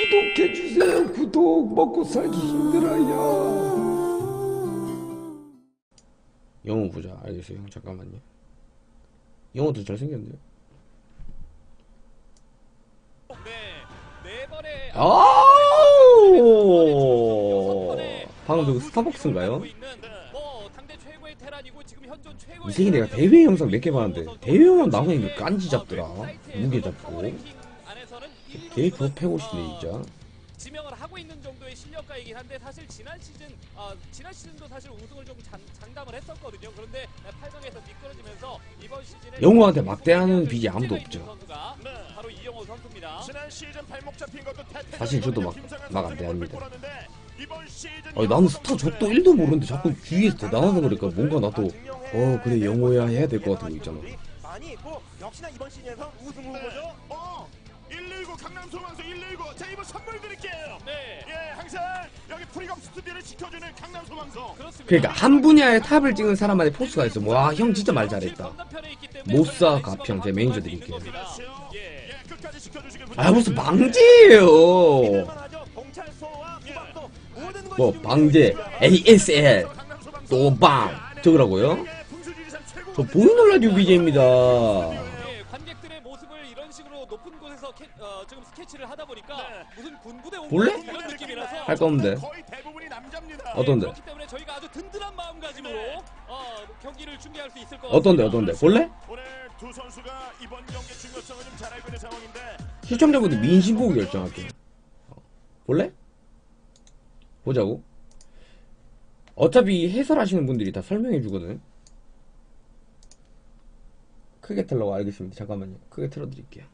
구독해주세요. 구독 먹고 살기 힘들어요. 영호 보자. 알겠어요. 형 잠깐만요. 영호도 잘생겼는데 번의 아우! 방금 그 스타벅스인가요? 뭐 당대 최고의 테란이고 지금 현존 최고의 이 새끼 내가 대회 영상 몇 개 봤는데 대회만 나오니까 깐지 잡더라. 무게 잡고 개 그거 패고시네 진짜 지명을 하고 있는 정도의 실력가이긴 한데 사실 지난 시즌 아 지난 시즌도 사실 우승을 좀 장, 장담을 했었거든요. 그런데 8강에서 미끄러지면서 이번 시즌에 영호한테 막대하는 빚이 아무도 없죠. 선수가 바로 이영호 선수입니다. 지난 시즌 발목 잡힌 것도 사실 저도 막- 막안 선수가 대합니다. 아니 나는 스타 적도 1도 모르는데 자꾸 뒤에서 대단하다 그러니까 뭔가 나도 어 그래 영호야 해야 될 것 같은 거 있잖아 많이 있고 역시나 이번 시즌에서 우승 후보죠. 어119 강남 소방서 119 자 이번 선물 드릴게요. 네. 예 항상 여기 프리검 스튜디오를 지켜주는 강남 소방서. 그렇습니다. 그러니까 한 분야의 탑을 찍은 사람만의 포스가 있어. 와 형 진짜 말 잘했다. 저희가 가평 제 매니저 드릴게요. 예. 예 끝까지 지켜주시길 아 무슨 것이 뭐좀 방제 ASL 또빵 적으라고요? 예, 저 보이는 라디오 BJ입니다 예, 관객들의 모습을 이런 식으로 높은 곳에서 캐, 어, 지금 스케치를 하다 보니까 네. 무슨 군부대 온 볼래? 이런 느낌이라서 할거 없는데 거의 대부분이 남자입니다 어떤데? 그렇기 때문에 저희가 아주 든든한 마음가짐으로 어, 경기를 준비할 수 있을 것 같습니다. 어떤데 어떤데 볼래? 오늘 두 선수가 이번 경기 중요성을 좀 잘 알고 있는 상황인데 시청자분들 민심 보고 결정할게요 어, 볼래? 보자고 어차피 해설하시는 분들이 다 설명해 주거든 크게 틀라고 알겠습니다 잠깐만요 크게 틀어 드릴게요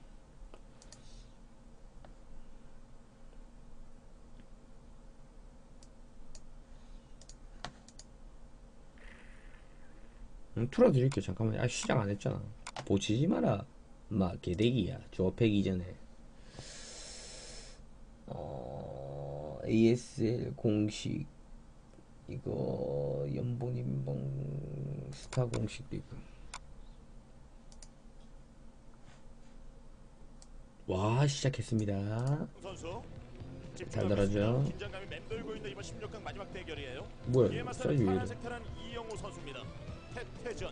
응, 틀어드릴게요. 잠깐만요. 아 시작 안 했잖아. 보치지 마라. 마 개대기야. 조업하기 전에. 어, ASL 공식. 이거 연봉 인봉 스타 공식도 있고. 와 시작했습니다. 선수 잘 들어가고 들어죠. 있습니다. 긴장감이 맴돌고 있는 이번 16강 마지막 대결이에요. 이에 뭐야 사이즈 왜 이래 태태전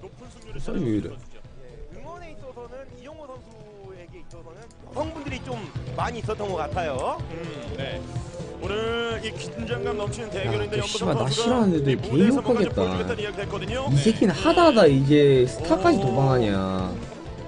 높은 승률을 선수죠. 예, 응원에 있어서는 이용호 선수에게 있어서는 여성분들이 좀 많이 있었던 것 같아요. 음, 네. 오늘 이 긴장감 넘치는 대결인데 야, 연보성 씨발, 나 싫어하는 애들 이야기를 했거든요. 이 새끼는 하다하다 이제 스타까지 도망하냐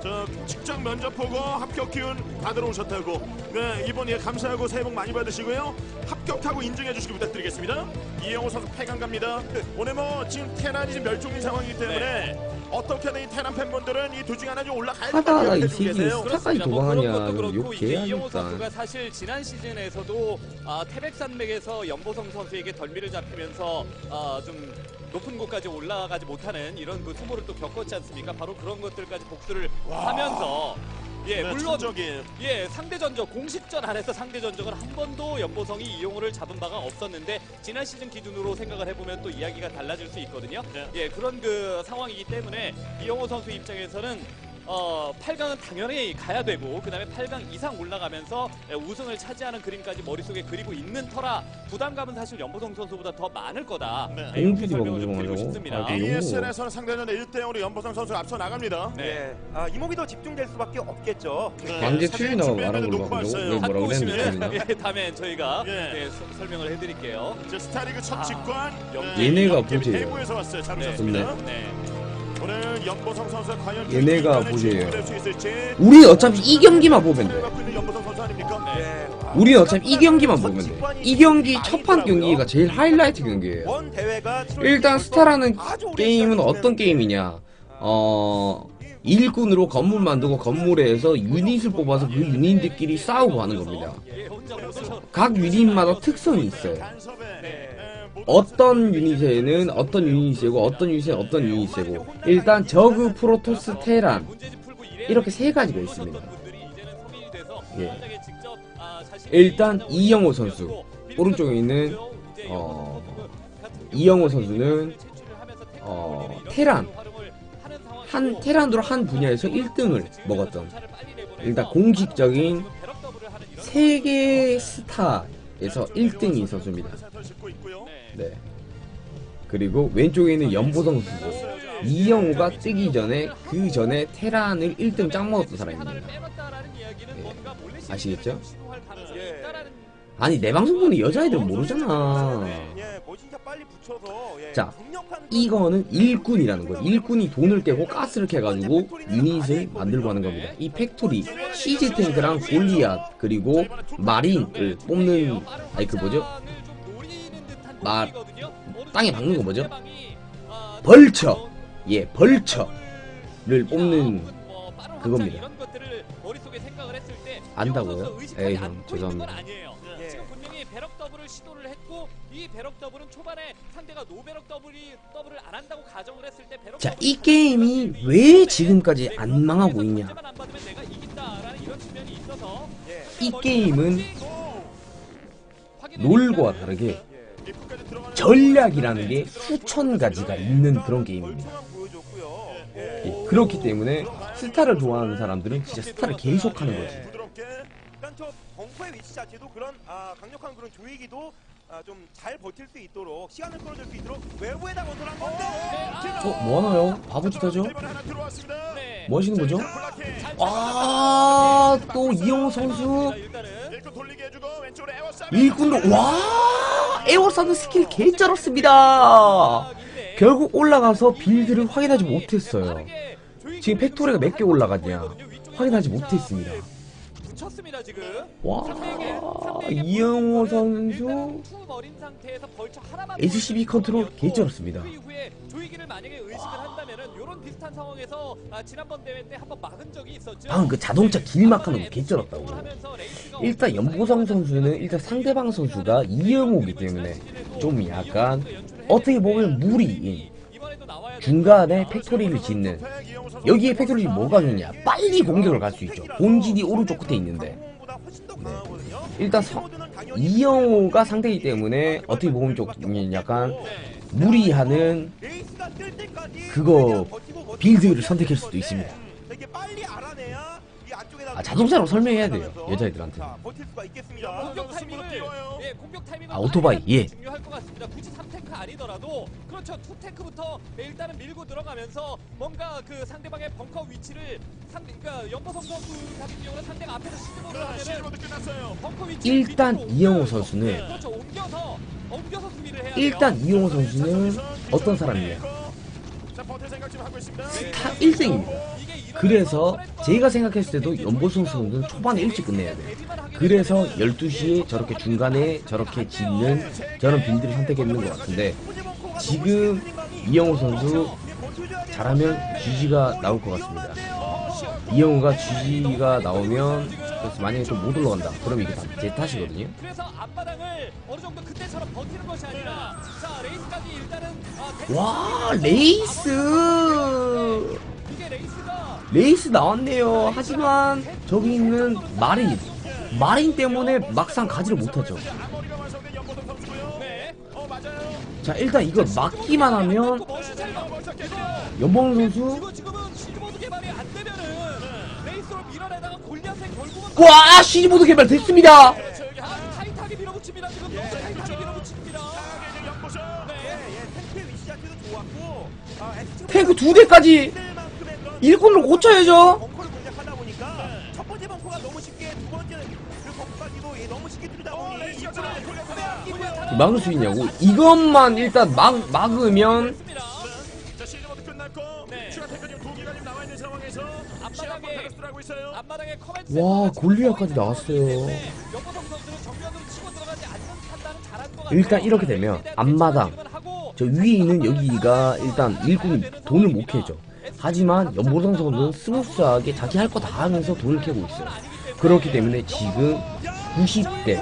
저 직장 면접 보고 합격 기운 받으러 오셨다고. 네 이번 예 감사하고 새해 복 많이 받으시고요. 합격하고 인증해 주시기 부탁드리겠습니다. 이영호 선수 8강 갑니다. 오늘 뭐 지금 테란이 지금 멸종인 상황이기 때문에 어떻게든 이 테란 팬분들은 이 둘 중에 하나 좀 올라가야 하다하다 이 새끼 계세요. 스타까지 그렇습니다. 뭐 도망하냐 그런 것도 이거 그렇고 이제 이영호 선수가 사실 지난 시즌에서도 아, 태백산맥에서 연보성 선수에게 덜미를 잡히면서 아, 좀 높은 곳까지 올라가지 못하는 이런 그 수모를 또 겪었지 않습니까? 바로 그런 것들까지 복수를 하면서 예 네, 물론 천적이에요. 예 상대 전적 공식전 안에서 상대 전적은 한 번도 연보성이 이용호를 잡은 바가 없었는데 지난 시즌 기준으로 생각을 해보면 또 이야기가 달라질 수 있거든요. 네. 예 그런 그 상황이기 때문에 이영호 선수 입장에서는 어 8강은 당연히 가야 되고 그 다음에 8강 이상 올라가면서 예, 우승을 차지하는 그림까지 머릿속에 그리고 있는 터라 부담감은 사실 연보성 선수보다 더 많을 거다. 네. 예, 이렇게 설명을 좀? 드리고 싶습니다. 아, 네. ESL에서는 상대전 1대0으로 연보성 선수 앞서 나갑니다. 네. 예, 아, 이목이 더 집중될 수밖에 없겠죠. 네. 사진 추진하고 준비했는데 말하는 걸로 뭐라고? 예, 다음에 저희가 예. 예, 서- 설명을 해드릴게요. 이제 스타리그 첫 아, 직관 영- 네, 얘네가 보세요. 대구에서 왔어요. 잘 네. 얘네가 있을지 우리 어차피 이 경기만 보면 돼? 네. 아, 우리 어차피 이 경기만 보면 돼. 이 경기 첫판 경기가 제일 하이라이트 경기예요. 원 대회가 일단 스타라는 게임은 어떤 게임이냐? 어 일꾼으로 건물 만들고 건물에서 유닛을 뽑아서 그 유닛들끼리 싸우고 하는 겁니다. 예. 각 유닛마다 특성이 있어요. 어떤 유닛에는 어떤 유닛이 세고 어떤 유닛에는 어떤 유닛이 세고 일단 저그 프로토스 테란 이렇게 세 가지가 있습니다. 예. 일단 이영호 선수. 오른쪽에 있는, 어, 이영호 선수는 어, 테란. 한 테란으로 한 분야에서 1등을 지금 먹었던 일단 공식적인 세계 스타에서 1등인 선수입니다. 짚고 있고요. 네. 네. 그리고 왼쪽에 있는 연보성 선수. 이영호가 뜨기 전에 그 전에 테란을 1등 짱 먹었던 사람입니다. 이야기는 예. 아시겠죠? 예. 아니 내 방송 보는 여자애들은 모르잖아. 예, 빨리 붙여서 예, 자, 이거는 일꾼이라는 거예요. 일꾼이 돈을 깨고 가스를 캐가지고 유닛을 만들고 하는 겁니다. 이 팩토리, 시즈 탱크랑 골리앗 그리고 마린을 뽑는 아니 그 뭐죠? 마- 땅에 박는 거 뭐죠? 벌처. 예, 벌처를 뽑는 그겁니다. 했을 때 안다고요? 에이, 형, 죄송합니다. 예. 배럭 더블을 시도를 했고 이 배럭 더블은 초반에 상대가 노배럭 더블이 더블을 안 한다고 가정을 했을 때 배럭 자, 이 게임이 왜 지금까지 안 망하고 있냐? 예, 이 게임은 보니까는 다르게 전략이라는 게 수천 가지가 있는 그런 게임입니다. 예. 예, 그렇기 때문에 스타를 좋아하는 사람들은 진짜 스타를 계속 하는 거지. 저 벙커의 위치 자체도 그런 아, 강력한 그런 조이기도 아, 좀잘 버틸 수 있도록 시간을 끌어줄 수 있도록 외부에다 건설한 건데 어, 뭐 하나요? 바보짓 하죠? 뭐 하시는 거죠? 아, 또 이영호 선수. 일꾼도 와 에어사드 스킬 개 쩔었습니다. 결국 올라가서 빌드를 확인하지 못했어요. 지금 팩토리가 몇 개 올라갔냐 확인하지 못했습니다. 와 이영호 선수 SCB 컨트롤 개쩔었습니다. 그 아. 방금 그 자동차 길막하는 거 개쩔었다고. 일단 연보성 선수는 일단 상대방 선수가 이영호기 때문에 좀 약간 어떻게 보면 무리인 중간에 팩토리를 짓는 여기에 팩토리 뭐가 좋냐 빨리 공격을 갈 수 있죠 본진이 오른쪽 끝에 있는데 강하거든요. 일단 성- 이영호가 상대이기 때문에 어떻게 보면 좀 약간 무리하는 그거 빌드를 선택할 수도 있습니다. 아, 자동차로 설명해야 돼요, 여자애들한테. 자, 버틸 수가 있겠습니다. 공격 타이밍을 예, 공격 타이밍을 아, 오토바이, 예. 중요할 것 같습니다. 굳이 3탱크 아니더라도 그렇죠. 2탱크부터 일단은 밀고 들어가면서 뭔가 그 상대방의 벙커 위치를 상대 그러니까 연보성 선수 같은 경우는 상대가 앞에서 시즈모드 하면은 시즌모드 끝났어요. 벙커 위치 일단 이영호. 선수는 네, 그렇죠. 옮겨서 옮겨서 수비를 해야 일단 돼요. 이영호 선수는 어떤 사람이냐 자, 버틸 생각 지금 하고 있습니다. 스타 1등입니다 이게 이런 그래서 제가 생각했을 때도 연보성 선수는 초반에 일찍 끝내야 돼요 그래서 12시에 저렇게 중간에 저렇게 짓는 저런 빌드를 선택했는 것 같은데 지금 이영호 선수 잘하면 GG가 나올 것 같습니다. 이영호가 GG가 나오면 그래서 만약에 좀 못 올라간다. 그럼 이게 다 제 탓이거든요. 그래서 앞바닥을 어느 정도 그때처럼 버티는 것이 아니라 자 일단은 아, 와 레이스 레이스 나왔네요. 하지만 저기 있는 마린 마린 때문에 막상 가지를 못하죠. 자 일단 이걸 막기만 하면. 연봉 선수 와 시리보드 개발 됐습니다. 탱크 두 대까지 일꾼으로 고쳐야죠. 벙커를 공략하다 보니까 첫 번째 벙커가 너무 쉽게 두 번째 그 벙커까지도 예, 너무 쉽게 어, 보니 이쪽으로. 빼앗기고요. 막을 수 있냐고? 이것만 일단 막 막으면 자, 시즌모드 끝났고 네. 추가 지금 두 개가 지금 나와 있는 상황에서 앞바닥에 페르스를 하고 있어요. 앞마당에 커맨드 와, 골리앗까지 나왔어요. 있기 때문에 연보성 선수는 정면으로 치고 들어가지 않는 판단은 잘한 것 같아요 일단 이렇게 되면 앞마당 저 위에 있는 여기가 일단 일꾼이 돈을 못 캐죠. 하지만 연보성 선수는 스무스하게 자기 할 거 다 하면서 돈을 캐고 있어요. 그렇기 때문에 지금 90대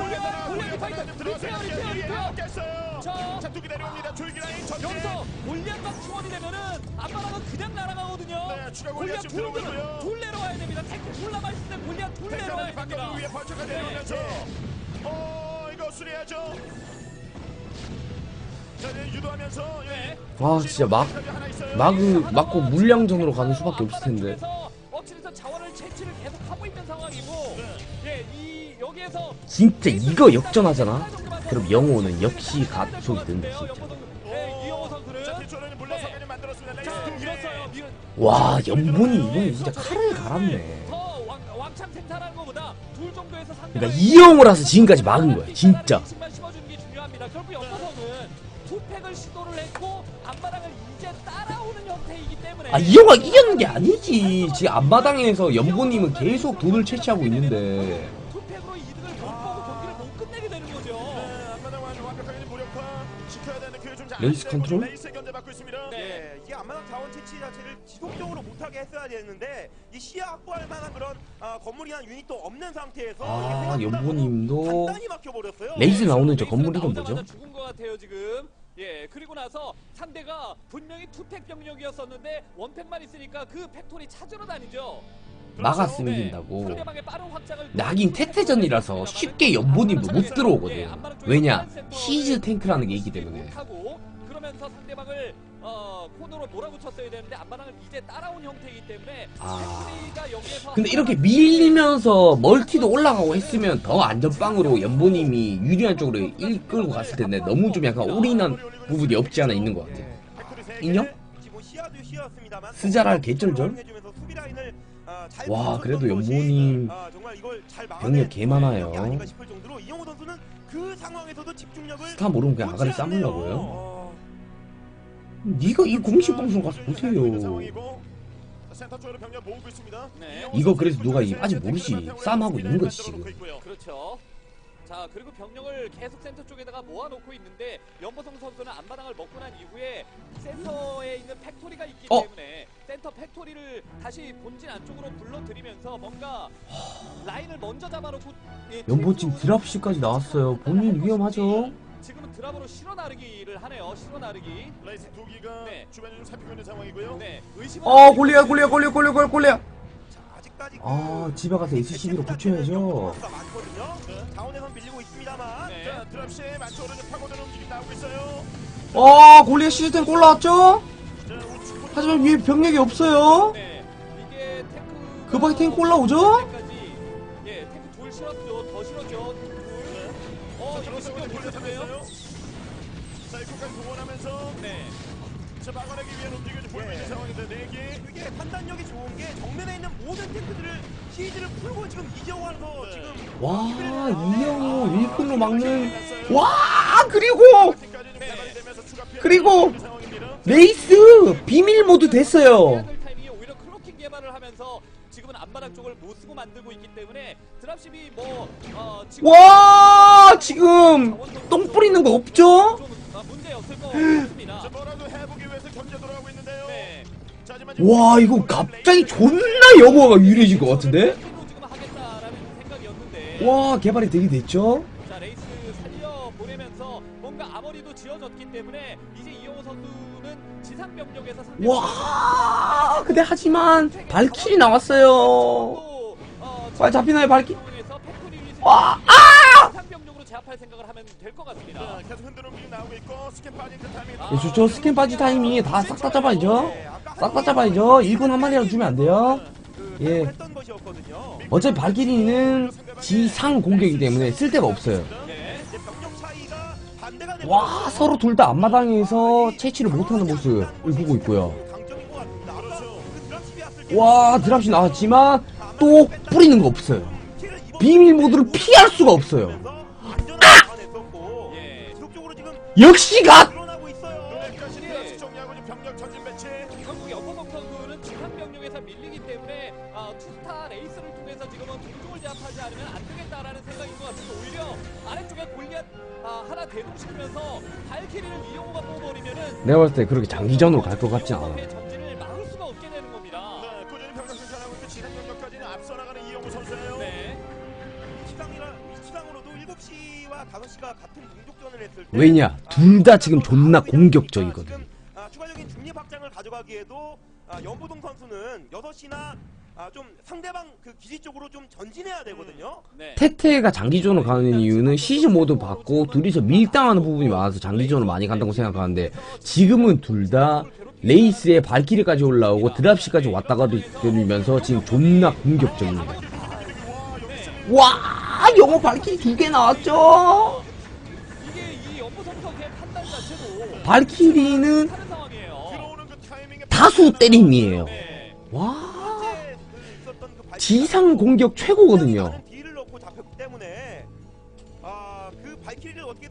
골리앗 파이터 리페어 리페어 리페어 깼어요. 자, 자, 두개 내려옵니다. 줄기 라인 전개. 여기서 골리앗만 충원이 되면은 앞마당은 그냥 날아가거든요 네, 추가 골리앗 골리앗 지금 둘, 들어오고 있고요. 둘 내려와야 됩니다 탱크 둘 남아있을 때 골리앗 둘 내려와야 탱크는 됩니다 바깥 위에 벌쳐가 내려오면서 어, 이거 수리해야죠. 아 진짜 막. 막으 막고 물량전으로 가는 수밖에 없을 텐데. 상황이고 예, 진짜 이거 역전하잖아? 그럼 영호는 역시 가속이 된다 진짜 네, 개. 밀었어요. 밀, 와 연본이 이건 진짜 칼을 갈았네 그러니까 이영호라서 지금까지 막은 거야 진짜 투팩을 시도를 했고 앞마당을 이제 따라오는 형태이기 때문에 아 이영호가 이겼는 게 아니지 지금 앞마당에서 연보님은 계속 돈을 채취하고 있는데 투팩으로 이득을 못 보고 경기를 못 끝내게 되는 거죠. 네, 앞마당 완- 완벽하게 무력화 시켜야 되는 그게 좀 잘. 레이스 컨트롤? 레이스 견제 받고 있습니다. 네. 예, 이게 안마당 자원 채취 자체를 지속적으로 못하게 했어야 되는데 이 시야 확보할 만한 그런 아, 건물이나 유닛도 없는 상태에서 아 이게 생각보다 연보님도 너무 간단히 막혀버렸어요. 레이스 나오는 저 레이스가 건물 이름 나오자마자 뭐죠? 죽은 것 같아요 지금. 예 그리고 나서 상대가 분명히 투팩 병력이었었는데 원팩만 있으니까 그 팩토리 찾으러 다니죠. 막았으면 네. 이긴다고 근데 하긴 태태전이라서 쉽게 연보님도 못 들어오거든 왜냐 시즈 탱크라는 게 있기 때문에 그러면서 상대방을 어, 코너로 몰아붙였어야 되는데 안마랑을 이제 따라온 형태이기 때문에 아. 팩토리가 여기에서 근데 이렇게 밀리면서 멀티도 올라가고 했으면 더 안전빵으로 연보님이 유리한 쪽으로 이끌고 갔을 텐데 너무 좀 약간 올인한 부분이 없지 않아 있는 것 같아 팩토리 세 개. 인형? 스자랄 아, 잘와 그래도 연보님 아, 병력 개 많아요. 집중력을 스타 모르면 그냥 아가리. 싸물라고요? 어, 네가 이 공식 방송 가서 보세요. 네. 이거 그래서 누가 이- 아직 모르지. 싸움하고 있는 거지, 지금. 그렇죠. 자 그리고 병력을 계속 센터 쪽에다가 모아놓고 있는데 연보성 선수는 안마당을 먹고 난 이후에 센터에 있는 팩토리가 있기 어? 때문에 센터 팩토리를 다시 본진 안쪽으로 불러들이면서 뭔가 라인을 먼저 잡아놓고 예, 최소한 드랍시까지 나왔어요 본인 위험하죠? 지금은 드랍으로 실어 나르기를 하네요. 실어 나르기. 레이스 두 기가 네. 주변을 좀 살피고 있는 상황이고요. 네. 의심은 어 골리야 골리야 골리야 골리야 골리야 골리야 자, 아직까지 그아 집에 가서 SCB로 고쳐야죠 가 많거든요. 자원에선 밀리고 있습니다만 네. 자, 드랍시 만쪽 오른쪽 파고드는 움직임 나오고 있어요. 어 골리야 시스템 골라왔죠? 자, 우측 하지만 위에 병력이 없어요 네. 이게 탱크 그 밖에 탱크 올라오죠? 잡혔어요. 자, 이쪽까지 동원하면서 네. 자, 막아내기 위한 움직임을 좀 보이고 네. 있는 상황인데 네 개. 이게 판단력이 좋은 게 정면에 있는 모든 탱크들을 시즈를 풀고 지금 이재호와서 네. 지금 와 이영호 일꾼으로 네. 막는 와 그리고 피해 그리고. 레이스 비밀 모드 됐어요 오히려 클로킹 개발을 하면서 지금은 앞바닥 쪽을 못 쓰고 만들고 있기 때문에 드랍십이 뭐 어, 지금 와 지금 똥 뿌리는 거 없죠? 좀 어, 문제 없을 것 같습니다. 자, 뭐라도 해보기 위해서 견제 돌아가고 있는데요. 네. 자, 하지만 지금 와 이거 갑자기 존나 영호가 유리해질 것 같은데? 로 지금 하겠다라는 생각이었는데. 와 개발이 되게 됐죠? 자 레이스 살려 보내면서 뭔가 아머리도 지어졌기 때문에 이제 이영호 선수는 지상 병력에서 상대 와 근데 하지만 발킬이 나왔어요 빨리 잡히나요 발킬? 와, 아! 지상 병력으로 제압할 생각을 하면 될것 같습니다. 자, 계속 흔드는 움직임 나오고 있고 스캔 빠진 그 타이밍. 아, 예, 좋죠 스캔 빠지 타이밍에 다싹 다 잡아야죠 네, 아까 싹다 잡아야죠 일꾼 한 마리라도 주면 안 돼요 그 예. 어차피 발길이는 지상 공격이기 때문에 쓸데가 없어요 네. 와 서로 둘 다 앞마당에서 채취를 못하는 모습을 보고 있고요 그렇죠. 그와 드랍시 나왔지만 또 뿌리는 거 없어요. 비밀 모드를 피할 수가 없어요. 지금 역시 갓! 아, 아, 내가 봤을 때 그렇게 장기전으로 갈 것 같진 않아 왜냐? 둘 다 지금 존나 공격적이거든. 지금, 아, 추가적인 중립 확장을 가져가기에도 아, 연보동 선수는 6시나 아, 좀 상대방 그 기지 쪽으로 좀 전진해야 되거든요. 네. 태태가 장기전으로 가는 이유는 시즌 모드 받고 둘이서 밀당하는 부분이 많아서 장기전으로 많이 간다고 생각하는데 지금은 둘 다 레이스에 발키리까지 올라오고 드랍시까지 왔다 가면서 지금 존나 공격적입니다. 와와 영어 발키리 두개 나왔죠 이게 이 연보성 선수의 판단 자체도 발키리는 다수 때림이에요 네. 와 지상 공격 최고거든요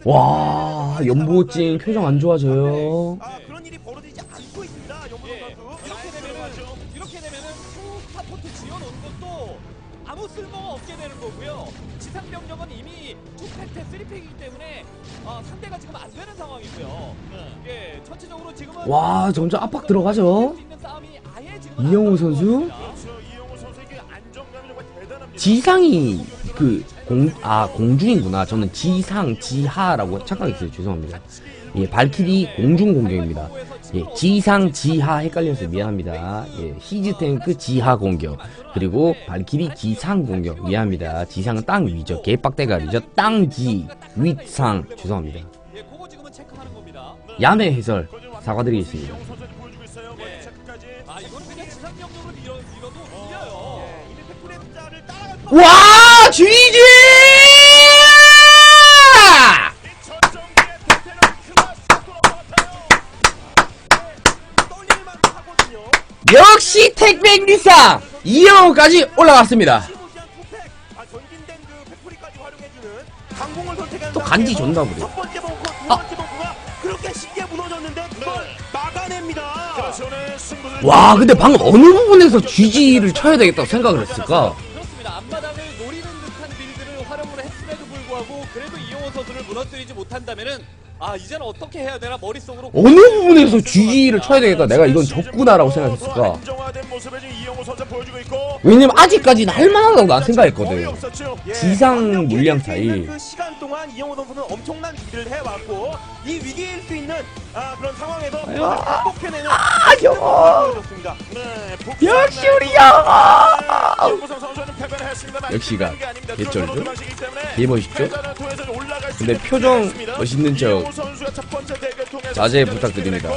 와 연보찡 표정 안 좋아져요 아무 쓸모가 없게 되는 거고요. 지상 병력은 이미 투팩트 쓰리팩이기 아, 상대가 지금 안 되는 상황이고요. 예, 전체적으로 지금은 와 점점 압박 들어가죠? 이영호 안 선수? 그렇죠. 지상이 그 공 아 공중이구나. 저는 지상 지하라고 착각했어요. 죄송합니다 예 발키리 공중 공격입니다. 예 지상 지하 헷갈려서 미안합니다. 예 히즈 탱크 지하 공격 그리고 발키리 지상 공격 미안합니다. 지상은 땅 위죠. 개빡대가리죠. 땅지 윗상. 죄송합니다. 야매 해설 사과드리겠습니다. 이영 역시 택배리상 이영호까지 올라갔습니다. 또 간지 벙커, 두 아. 네. 승부를 와 근데 방금 어느 부분에서 GG를 쳐야 되겠다고 생각을 했을까 아 이제는 어떻게 해야 되나 머릿속으로 어느 부분에서 GG를 쳐야 되겠다 내가 이건 적구나라고 생각했을까 왜냐면 아직까지는 할만하다고 난 생각했거든. 예, 지상 물량 차이. 그 시간 동안 이영호 선수는 엄청난 준비를 해왔고 이 위기일 수 있는 아, 그런 상황에서 그것을 극복해내는 영호. 보여줬습니다. 네, 역시 우리 영호 역시가. 개쩔죠? 개 멋있죠? 근데 표정. 멋있는 척 자제 부탁드립니다.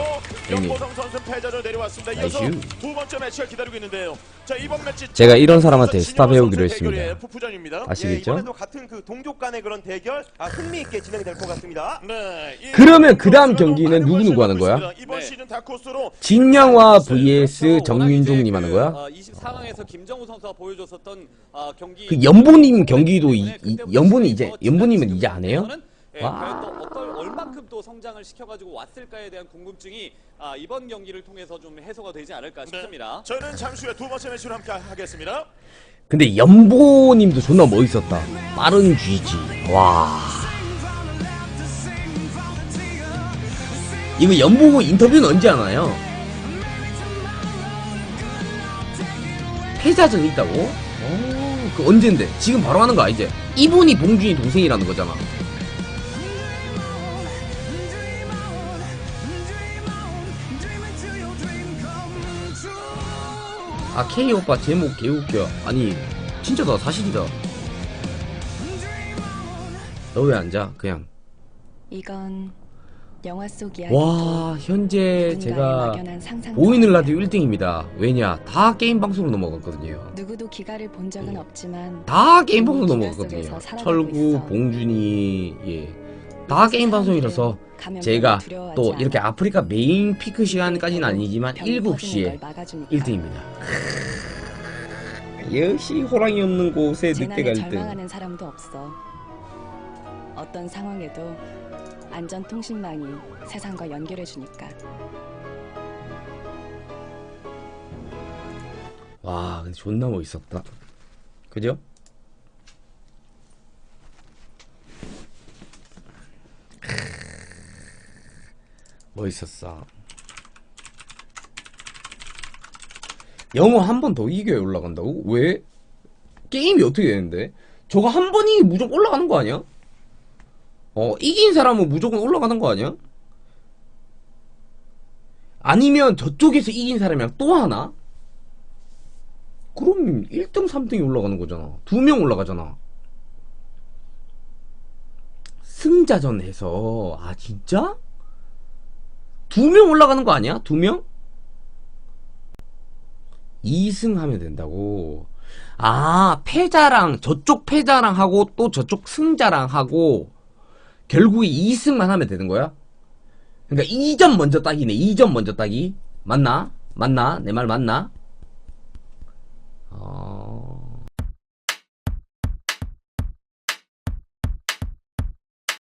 지켜냈고 형님. 연보성 선수 패자로 내려왔습니다. 이어서 나이스. 두 번째 매치가 기다리고 있는데요. 자 이번 매치 제가 이런 사람한테 스탑 진영호 해오기로 선수의 대결이에요. 했습니다. 푸푸전입니다. 예, 아시겠죠? 이번에도 같은 그 동족 간의 그런 대결 아, 흥미 있게 진행될 것 같습니다. 네. 이 그러면 그 다음 경기는 누구 누구 하는 거야? 이번 네. 시즌 다코스로 진영화 vs 그렇죠. 정윤종님 하는 거야? 어, 24강에서 김정우 선수가 보여줬었던 어, 경기 그 연보님 경기도 이, 이 연보는 이제 연보님은 이제 안 해요? 예, 와. 과연 또 어떨 얼만큼 또 성장을 시켜가지고 왔을까에 대한 궁금증이 아, 이번 경기를 통해서 좀 해소가 되지 않을까 싶습니다. 네. 저희는 잠시 후에 두 번째 매치로 함께 하겠습니다. 근데 연보님도 존나 멋있었다 빠른 GG 와 이거 연보 인터뷰는 언제 하나요? 패자전 있다고? 어, 그 언젠데? 지금 바로 하는 거 아니지? 이분이 봉준이 동생이라는 거잖아. 아, K 오빠 제목 개웃겨. 아니, 진짜다, 사실이다. 너 왜 앉아? 그냥. 이건 영화 속 이야기. 와, 현재 제가. 보이는 라디오 1등입니다. 왜냐? 다 게임 방송으로 넘어갔거든요. 누구도 기가를 본 적은 없지만 다 게임 방송 기가 넘어갔거든요. 철구. 봉준이, 예. 다 게임 방송이라서 제가 또 이렇게. 아프리카 메인 피크 시간까지는 아니지만 병이 퍼지는 7시에 걸 막아주니까. 1등입니다. 역시 호랑이 없는 곳에 늑대가 1등. 절망하는 사람도 없어. 어떤 상황에도 안전통신망이 세상과 연결해주니까. 와, 근데 존나 멋있었다. 그죠? 멋있었어. 영어 한 번 더 이겨야 올라간다고? 왜? 게임이 어떻게 되는데? 저거 한 번 이기면 무조건 올라가는 거 아니야? 어, 이긴 사람은 무조건 올라가는 거 아니야? 아니면 저쪽에서 이긴 사람이랑 또 하나? 그럼 1등, 3등이 올라가는 거잖아. 두 명 올라가잖아. 승자전 해서, 아, 진짜? 두 명 올라가는 거 아니야? 두 명? 2승 하면 된다고. 아, 패자랑, 저쪽 패자랑 하고, 또 저쪽 승자랑 하고, 결국에 2승만 하면 되는 거야? 그러니까 2점 먼저 따기네, 2점 먼저 따기. 맞나? 맞나? 내 말 맞나? 어...